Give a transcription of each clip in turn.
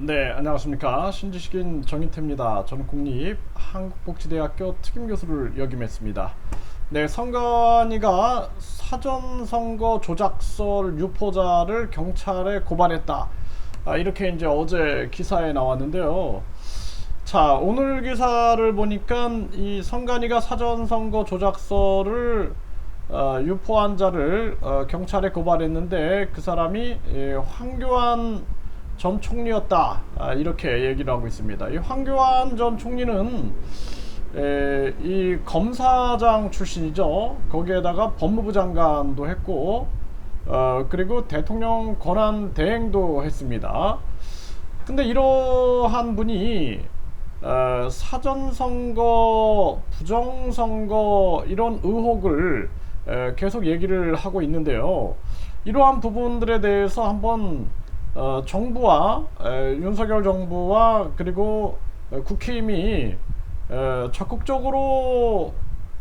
네, 안녕하십니까. 신지식인 정인태입니다. 저는 국립 한국복지대학교 특임교수를 역임했습니다. 네, 선관위가 사전선거 조작설 유포자를 경찰에 고발했다. 아, 이렇게 이제 어제 기사에 나왔는데요. 자, 오늘 기사를 보니까 이 선관위가 사전선거 조작설을 어, 유포한 자를 어, 경찰에 고발했는데 그 사람이 예, 황교안 전 총리였다 아, 이렇게 얘기를 하고 있습니다. 이 황교안 전 총리는 에, 이 검사장 출신이죠. 거기에다가 법무부 장관도 했고 어, 그리고 대통령 권한 대행도 했습니다. 근데 이러한 분이 어, 사전선거, 부정선거 이런 의혹을 에, 계속 얘기를 하고 있는데요. 이러한 부분들에 대해서 한번 어, 정부와 에, 윤석열 정부와 그리고 에, 국힘이 에, 적극적으로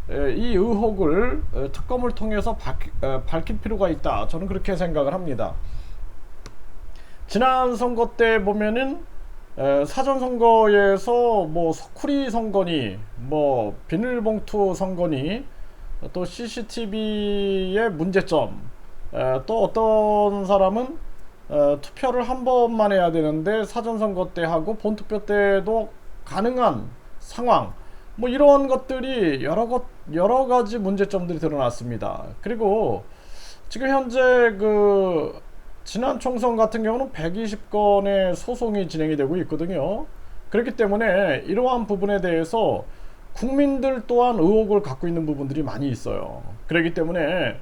에, 이 의혹을 에, 특검을 통해서 밝히, 에, 밝힐 필요가 있다. 저는 그렇게 생각을 합니다. 지난 선거 때 보면은 에, 사전 선거에서 뭐 서쿠리 선거니 뭐 비닐봉투 선거니 또 CCTV의 문제점 에, 또 어떤 사람은 어, 투표를 한 번만 해야 되는데 사전 선거 때 하고 본 투표 때도 가능한 상황 뭐 이런 것들이 여러 것 여러 가지 문제점들이 드러났습니다. 그리고 지금 현재 그 지난 총선 같은 경우는 120건의 소송이 진행이 되고 있거든요. 그렇기 때문에 이러한 부분에 대해서 국민들 또한 의혹을 갖고 있는 부분들이 많이 있어요. 그렇기 때문에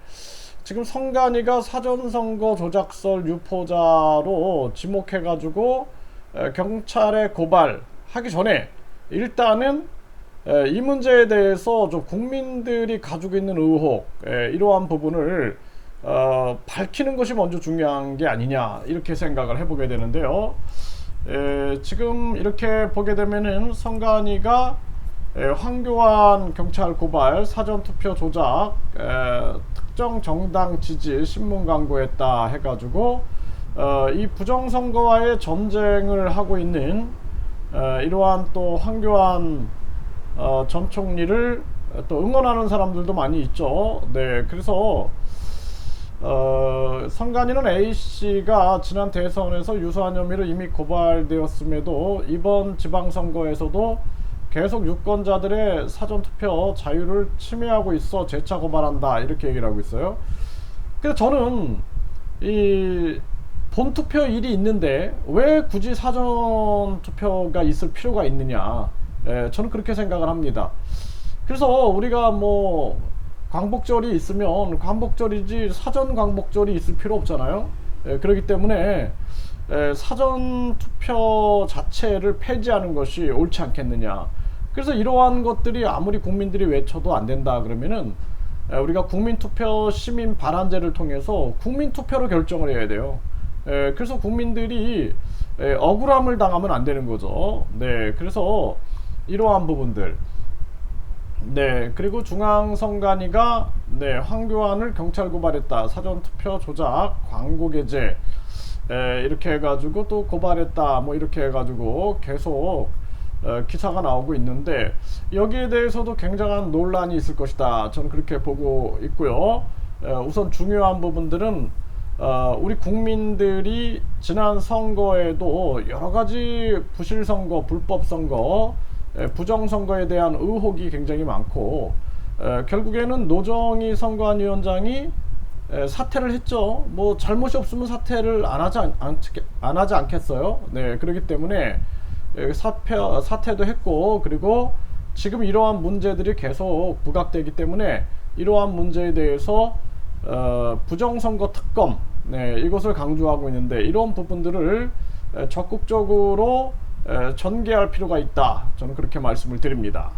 지금 성간이가 사전선거 조작설 유포자로 지목해가지고 에, 경찰에 고발하기 전에 일단은 에, 이 문제에 대해서 좀 국민들이 가지고 있는 의혹 에, 이러한 부분을 어, 밝히는 것이 먼저 중요한 게 아니냐 이렇게 생각을 해보게 되는데요. 에, 지금 이렇게 보게 되면은 성간이가 에, 황교안 경찰 고발 사전 투표 조작 에, 특정 정당 지지 신문 광고했다 해가지고 어, 이 부정선거와의 전쟁을 하고 있는 어, 이러한 또 황교안 어, 전 총리를 또 응원하는 사람들도 많이 있죠. 네, 그래서 어, 선관위는 A 씨가 지난 대선에서 유사한 혐의로 이미 고발되었음에도 이번 지방선거에서도 계속 유권자들의 사전투표 자유를 침해하고 있어 재차 고발한다 이렇게 얘기를 하고 있어요. 그래서 저는 이 본투표일이 있는데 왜 굳이 사전투표가 있을 필요가 있느냐 예, 저는 그렇게 생각을 합니다. 그래서 우리가 뭐 광복절이 있으면 광복절이지 사전 광복절이 있을 필요 없잖아요. 예, 그렇기 때문에 예, 사전 투표 자체를 폐지하는 것이 옳지 않겠느냐. 그래서 이러한 것들이 아무리 국민들이 외쳐도 안 된다 그러면은 에, 우리가 국민투표 시민 발안제를 통해서 국민투표로 결정을 해야 돼요. 에, 그래서 국민들이 에, 억울함을 당하면 안 되는 거죠. 네, 그래서 이러한 부분들. 네, 그리고 중앙선관위가 네, 황교안을 경찰 고발했다. 사전투표 조작, 광고 게재 에, 이렇게 해가지고 또 고발했다. 뭐 이렇게 해가지고 계속 어, 기사가 나오고 있는데 여기에 대해서도 굉장한 논란이 있을 것이다. 저는 그렇게 보고 있고요. 어, 우선 중요한 부분들은 어, 우리 국민들이 지난 선거에도 여러 가지 부실 선거, 불법 선거, 에, 부정 선거에 대한 의혹이 굉장히 많고 에, 결국에는 노정희 선관위원장이 에, 사퇴를 했죠. 뭐 잘못이 없으면 사퇴를 안 하지 않, 안, 안 하지 않겠어요. 네, 그렇기 때문에 에, 사표, 사퇴도 했고 그리고 지금 이러한 문제들이 계속 부각되기 때문에 이러한 문제에 대해서 어, 부정선거 특검 네, 이것을 강조하고 있는데 이런 부분들을 에, 적극적으로 에, 전개할 필요가 있다. 저는 그렇게 말씀을 드립니다.